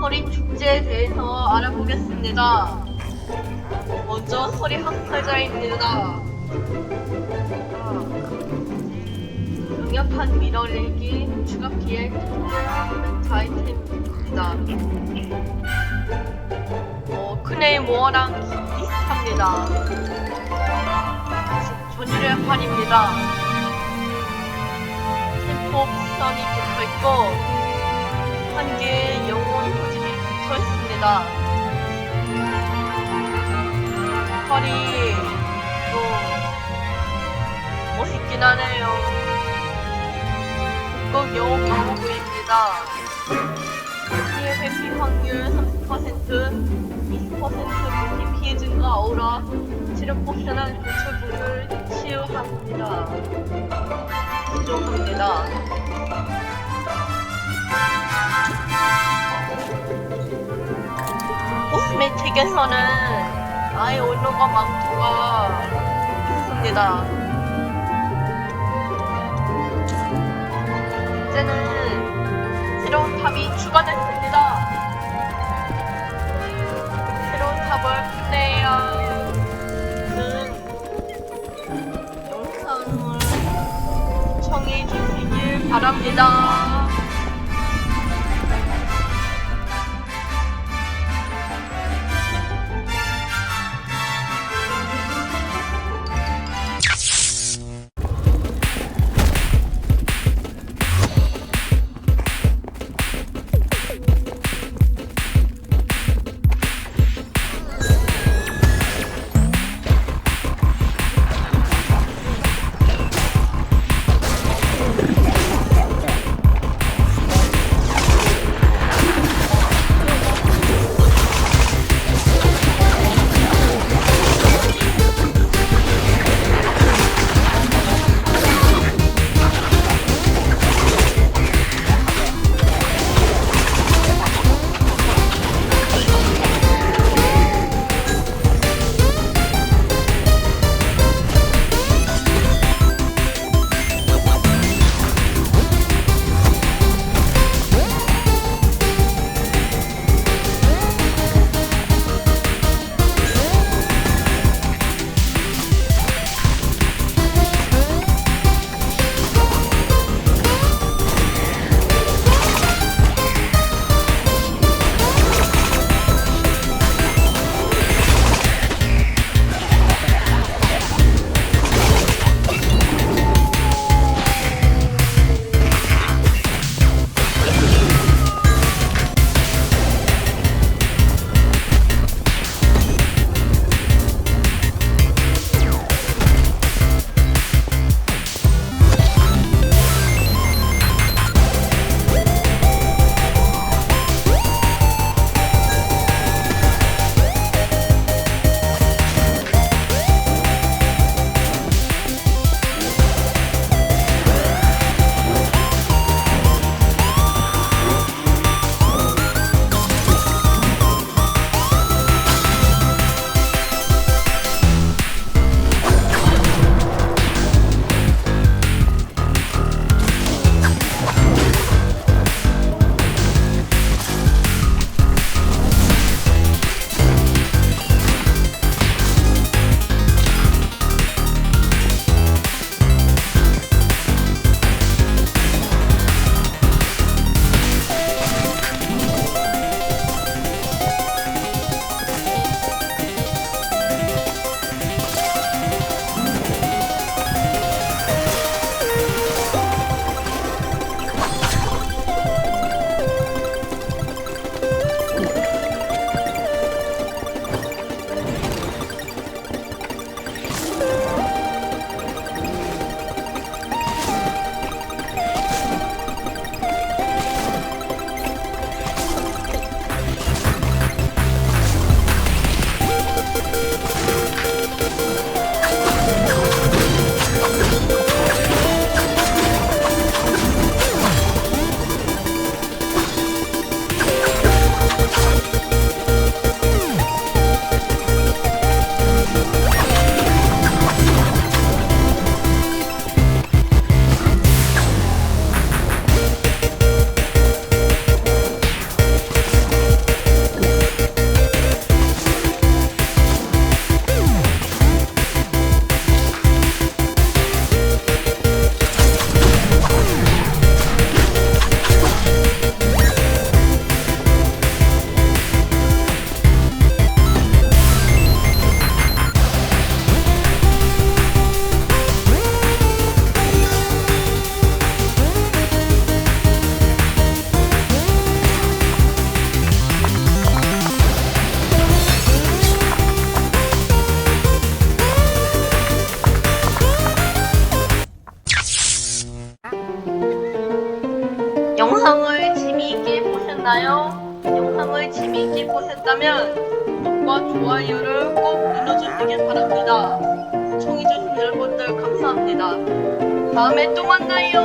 소리 축제에 대해서 알아보겠습니다. 먼저 소리 학살자입니다. 강력한 추가 피해 멘트 아이템입니다. 어, 크네이모어랑 비슷합니다. 전율의 활입니다. 템포선이 붙어있고 한 개의 영혼 표집이 붙어있습니다. 활이 좀 멋있긴 하네요. 꼭 영혼 방어구입니다. 피해 회피 확률 30% 20% 물리 피해 증가 아우라 치료 포션한 고철분을 치유합니다. 부족합니다. 코스메틱에서는 아예 온도가 망토가 있습니다. 이제는 새로운 탑이 추가됐습니다. 새로운 탑을 플레이어 는 영상을 시청해 주시길 바랍니다. 좋으셨나요? 영상을 재미있게 보셨다면 구독과 좋아요를 꼭 눌러주시길 바랍니다. 시청해주신 여러분들 감사합니다. 다음에 또 만나요.